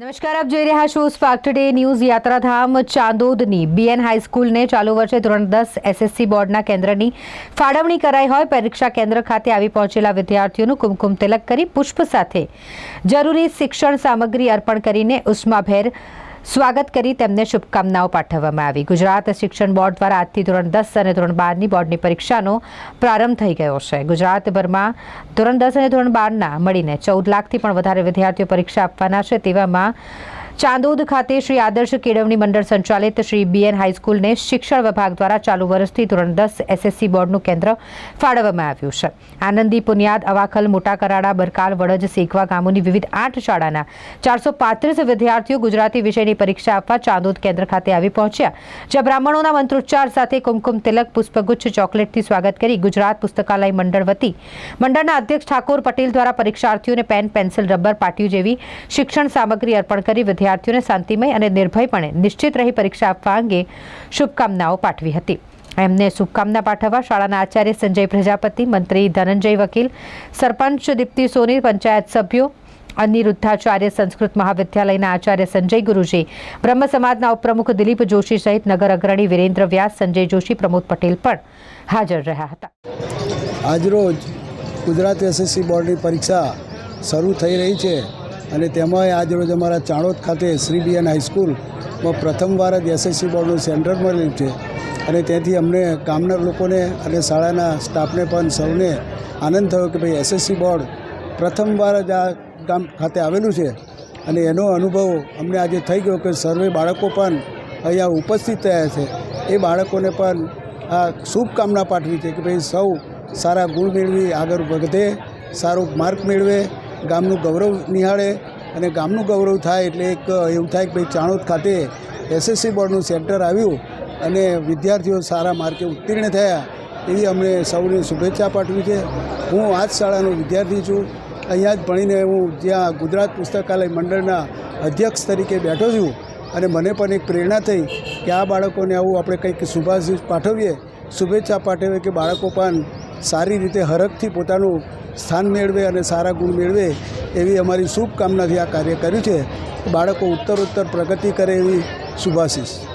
નમસ્કાર, આપ જોઈ રહ્યા છો સ્પાર્ક ટુડે ન્યૂઝ યાત્રાધામ ચાંદોદની. બીએન હાઈસ્કૂલને ચાલુ વર્ષે ધોરણ દસ એસએસસી બોર્ડના કેન્દ્રની ફાળવણી કરાઈ હોય. પરીક્ષા કેન્દ્ર ખાતે આવી પહોંચેલા વિદ્યાર્થીઓનું કુમકુમ તિલક કરી પુષ્પ સાથે જરૂરી શિક્ષણ સામગ્રી અર્પણ કરીને ઉષ્માભેર સ્વાગત કરી તેમને શુભકામનાઓ પાઠવવામાં આવી. ગુજરાત શિક્ષણ બોર્ડ દ્વારા આજથી ધોરણ દસ અને ધોરણ બારની બોર્ડની પરીક્ષાનો પ્રારંભ થઈ ગયો છે. ગુજરાતભરમાં ધોરણ દસ અને ધોરણ બારના મળીને ચૌદ લાખથી પણ વધારે વિદ્યાર્થીઓ પરીક્ષા આપવાના છે તેવામાં ચાંદોદ ખાતે શ્રી આદર્શ કેળવણી મંડળ સંચાલિત શ્રી બીએન હાઈસ્કૂલને શિક્ષણ વિભાગ દ્વારા ચાલુ વર્ષથી ધોરણ દસ એસએસસી બોર્ડનું કેન્દ્ર ફાળવવામાં આવ્યું છે. આનંદી પુનિયાદ, અવાખલ, મોટા કરાડા, બરકાલ, વડજ શેખવા ગામોની વિવિધ આઠ શાળાના ચારસો પાંત્રીસ વિદ્યાર્થીઓ ગુજરાતી વિષયની પરીક્ષા આપવા ચાંદોદ કેન્દ્ર ખાતે આવી પહોંચ્યા. જ્યાં બ્રાહ્મણોના મંત્રોચ્ચાર સાથે કુમકુમ તિલક, પુષ્પગુચ્છ, ચોકલેટથી સ્વાગત કરી ગુજરાત પુસ્તકાલય મંડળ વતી મંડળના અધ્યક્ષ ઠાકોર પટેલ દ્વારા પરીક્ષાર્થીઓને પેન, પેન્સિલ, રબર, પાટિયું જેવી શિક્ષણ સામગ્રી અર્પણ કરી વિદ્યાર્થીઓને શાંતિમય અને નિર્ભયપણે નિશ્ચિત રહી પરીક્ષા આપવા અંગે શુભકામનાઓ પાઠવી હતી. એમને શુભકામના પાઠવવા શાળાના આચાર્ય સંજય પ્રજાપતિ, મંત્રી ધનંજય વકીલ, સરપંચ દીપ્તિ સોની, પંચાયત સભ્યો, અનિરુદ્ધાચાર્ય સંસ્કૃત મહાવિદ્યાલયના આચાર્ય સંજય ગુરુજી, બ્રહ્મ સમાજના ઉપપ્રમુખ દિલીપ જોશી સહિત નગર અગ્રણી વિરેન્દ્ર વ્યાસ, સંજય જોશી, પ્રમોદ પટેલ પણ હાજર રહ્યા હતા. આજરોજ ગુજરાત એસએસસી બોર્ડની પરીક્ષા શરૂ થઈ રહી છે. અને તેમાં આજરોજ અમારા ચાણોદ ખાતે શ્રી બીએન હાઈસ્કૂલમાં પ્રથમવાર જ એસએસસી બોર્ડનું સેન્ટર મળેલું છે. અને તેથી અમને ગામના લોકોને અને શાળાના સ્ટાફને પણ સૌને આનંદ થયો કે ભાઈ એસએસસી બોર્ડ પ્રથમવાર જ આ ગામ ખાતે આવેલું છે. અને એનો અનુભવ અમને આજે થઈ ગયો કે સર્વે બાળકો પણ અહીંયા ઉપસ્થિત થયા છે. એ બાળકોને પણ આ શુભકામના પાઠવી છે કે ભાઈ સૌ સારા ગુણ મેળવી, આગળ વધે, સારું માર્ક મેળવે ગામનું ગૌરવ નિહાળે અને ગામનું ગૌરવ થાય એટલે એક એવું થાય કે ભાઈ ચાણોદ ખાતે એસએસસી બોર્ડનું સેન્ટર આવ્યું અને વિદ્યાર્થીઓ સારા માર્કે ઉત્તીર્ણ થયા એવી અમને સૌને શુભેચ્છા પાઠવી છે. હું આ જ શાળાનો વિદ્યાર્થી છું. અહીંયા જ ભણીને હું જ્યાં ગુજરાત પુસ્તકાલય મંડળના અધ્યક્ષ તરીકે બેઠો છું અને મને પણ એક પ્રેરણા થઈ કે આ બાળકોને આવું આપણે કંઈક શુભાશીષ પાઠવીએ. શુભેચ્છા પાઠવીએ કે બાળકો પણ સારી રીતે હરખથી પોતાનું સ્થાન મેળવે અને સારા ગુણ મેળવે એવી અમારી શુભકામનાથી આ કાર્ય કર્યું છે. બાળકો ઉત્તરોત્તર પ્રગતિ કરે એવી શુભાશીષ.